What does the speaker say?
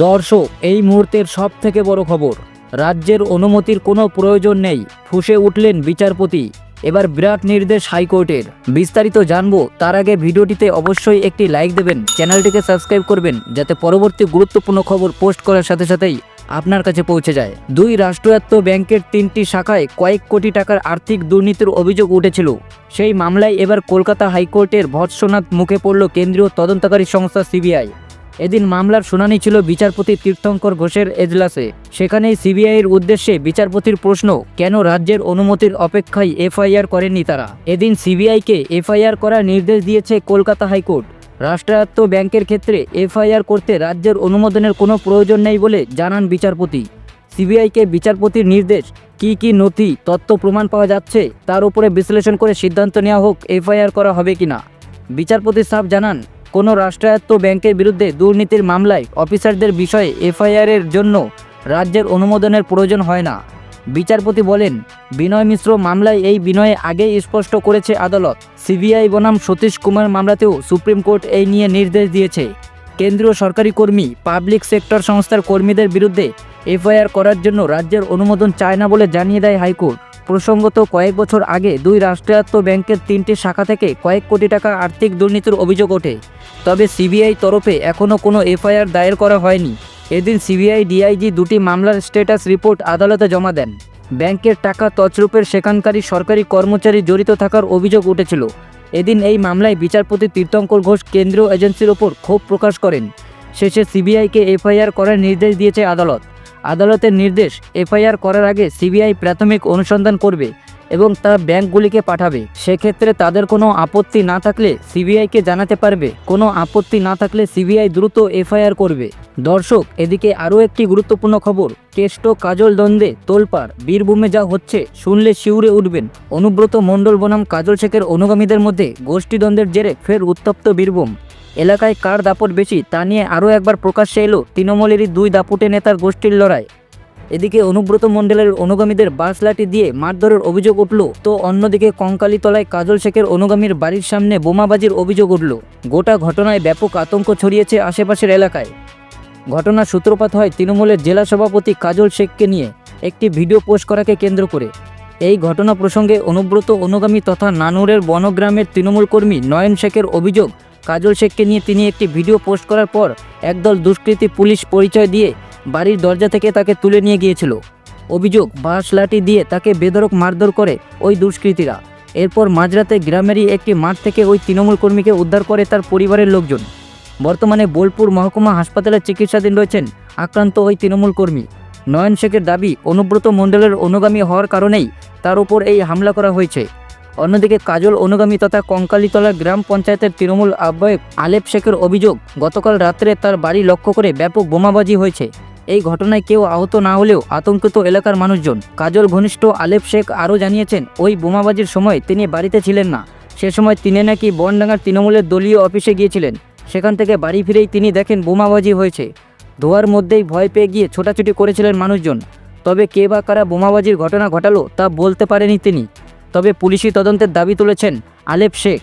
দর্শক, এই মুহূর্তের সব থেকে বড় খবর, রাজ্যের অনুমতির কোনো প্রয়োজন নেই, ফুসে উঠলেন বিচারপতি। এবার বিরাট নির্দেশ হাইকোর্টের। বিস্তারিত জানব, তার আগে ভিডিওটিতে অবশ্যই একটি লাইক দেবেন, চ্যানেলটিকে সাবস্ক্রাইব করবেন, যাতে পরবর্তী গুরুত্বপূর্ণ খবর পোস্ট করার সাথে সাথেই আপনার কাছে পৌঁছে যায়। দুই রাষ্ট্রায়ত্ত ব্যাংকের তিনটি শাখায় কয়েক কোটি টাকার আর্থিক দুর্নীতির অভিযোগ উঠেছিল। সেই মামলায় এবার কলকাতা হাইকোর্টের ভৎসনাথ মুখে পড়ল কেন্দ্রীয় তদন্তকারী সংস্থা সিবিআই। এদিন মামলার শুনানি ছিল বিচারপতি তীর্থঙ্কর ঘোষের এজলাসে। সেখানেই সিবিআইয়ের উদ্দেশ্যে বিচারপতির প্রশ্ন, কেন রাজ্যের অনুমতির অপেক্ষায় এফআইআর করেননি তারা? এদিন সিবিআইকে এফআইআর করার নির্দেশ দিয়েছে কলকাতা হাইকোর্ট। রাষ্ট্রায়ত্ত ব্যাংকের ক্ষেত্রে এফআইআর করতে রাজ্যের অনুমোদনের কোনো প্রয়োজন নেই বলে জানান বিচারপতি। সিবিআইকে বিচারপতির নির্দেশ, কি কি নথি, তথ্য প্রমাণ পাওয়া যাচ্ছে, তার উপরে বিশ্লেষণ করে সিদ্ধান্ত নেওয়া হোক, এফআইআর করা হবে কিনা। বিচারপতি সাহেব জানান কোনো রাষ্ট্রায়ত্ত ব্যাংকের বিরুদ্ধে দুর্নীতির মামলায় অফিসারদের বিষয়ে এফআইআরের জন্য রাজ্যের অনুমোদনের প্রয়োজন হয় না। বিচারপতি বলেন, বিনয় মিশ্র মামলায় এই বিনয়ে আগেই স্পষ্ট করেছে আদালত। সিবিআই বনাম সতীশ কুমার মামলাতেও সুপ্রিম কোর্ট এই নিয়ে নির্দেশ দিয়েছে। কেন্দ্রীয় সরকারি কর্মী, পাবলিক সেক্টর সংস্থার কর্মীদের বিরুদ্ধে এফআইআর করার জন্য রাজ্যের অনুমোদন চায় না বলে জানিয়ে দেয় হাইকোর্ট। প্রসঙ্গত, কয়েক বছর আগে দুই রাষ্ট্রায়ত্ত ব্যাংকের তিনটি শাখা থেকে কয়েক কোটি টাকা আর্থিক দুর্নীতির অভিযোগ ওঠে। তবে সিবিআই তরফে এখনও কোনো এফআইআর দায়ের করা হয়নি। এদিন সিবিআই ডিআইজি দুটি মামলার স্ট্যাটাস রিপোর্ট আদালতে জমা দেন। ব্যাংকের টাকা তছরূপের সেখানকারী সরকারি কর্মচারী জড়িত থাকার অভিযোগ উঠেছিল। এদিন এই মামলায় বিচারপতি তীর্থঙ্কর ঘোষ কেন্দ্রীয় এজেন্সির ওপর ক্ষোভ প্রকাশ করেন। শেষে সিবিআইকে এফআইআর করার নির্দেশ দিয়েছে আদালত। আদালতের নির্দেশ এফআইআর করার আগে সিবিআই প্রাথমিক অনুসন্ধান করবে এবং তা ব্যাংকগুলিকে পাঠাবে। সেক্ষেত্রে তাদের কোনো আপত্তি না থাকলে সিবিআইকে জানাতে পারবে। কোনো আপত্তি না থাকলে সিবিআই দ্রুত এফআইআর করবে। দর্শক, এদিকে আরও একটি গুরুত্বপূর্ণ খবর। কেষ্ট কাজল দ্বন্দ্বে তোলপাড়। বীরভূমে যা হচ্ছে শুনলে শিউরে উঠবেন। অনুব্রত মণ্ডল বনাম কাজল শেখের অনুগামীদের মধ্যে গোষ্ঠীদ্বন্দ্বের জেরে ফের উত্তপ্ত বীরভূম। এলাকায় কার দাপট বেশি তা নিয়ে আরও একবার প্রকাশ্যে এলো তৃণমূলেরই দুই দাপুটে নেতার গোষ্ঠীর লড়াই। এদিকে অনুব্রত মণ্ডলের অনুগামীদের বাস লাঠি দিয়ে মারধরের অভিযোগ উঠল। তো অন্যদিকে কঙ্কালীতলায় কাজল শেখের অনুগামীর বাড়ির সামনে বোমাবাজির অভিযোগ উঠল। গোটা ঘটনায় ব্যাপক আতঙ্ক ছড়িয়েছে আশেপাশের এলাকায়। ঘটনার সূত্রপাত হয় তৃণমূলের জেলা সভাপতি কাজল শেখকে নিয়ে। একটি ভিডিও পোস্ট করাকে কেন্দ্র করে। এই ঘটনা প্রসঙ্গে অনুব্রত অনুগামী তথা নানুরের বনগ্রামের তৃণমূল কর্মী নয়ন শেখের অভিযোগ কাজল শেখকে নিয়ে তিনি একটি ভিডিও পোস্ট করার পর একদল দুষ্কৃতী পুলিশ পরিচয় দিয়ে বাড়ির দরজা থেকে তাকে তুলে নিয়ে গিয়েছিল। অভিযোগ, বাঁশ লাঠি দিয়ে তাকে বেদরক মারধর করে ওই দুষ্কৃতীরা। এরপর মাঝরাতে গ্রামেরই একটি মাঠ থেকে ওই তৃণমূল কর্মীকে উদ্ধার করে তার পরিবারের লোকজন। বর্তমানে বোলপুর মহকুমা হাসপাতালে চিকিৎসাধীন রয়েছেন আক্রান্ত ওই তৃণমূল কর্মী। নয়ন শেখের দাবি, অনুব্রত মণ্ডলের অনুগামী হওয়ার কারণেই তার উপর এই হামলা করা হয়েছে। অন্যদিকে কাজল অনুগামী তথা কঙ্কালীতলা গ্রাম পঞ্চায়েতের তৃণমূল আহ্বায়ক আলেপ শেখের অভিযোগ, গতকাল রাত্রে তার বাড়ি লক্ষ্য করে ব্যাপক বোমাবাজি হয়েছে। এই ঘটনায় কেউ আহত না হলেও আতঙ্কিত এলাকার মানুষজন। কাজল ঘনিষ্ঠ আলেপ শেখ আরও জানিয়েছেন, ওই বোমাবাজির সময় তিনি বাড়িতে ছিলেন না। সে সময় তিনি নাকি বনডাঙ্গার তৃণমূলের দলীয় অফিসে গিয়েছিলেন। সেখান থেকে বাড়ি ফিরেই তিনি দেখেন বোমাবাজি হয়েছে। ধোয়ার মধ্যেই ভয় পেয়ে গিয়ে ছোটাছুটি করেছিলেন মানুষজন। তবে কে বা কারা বোমাবাজির ঘটনা ঘটালো তা বলতে পারেনি তিনি। তবে পুলিশি তদন্তের দাবি তুলেছেন আলেপ শেখ।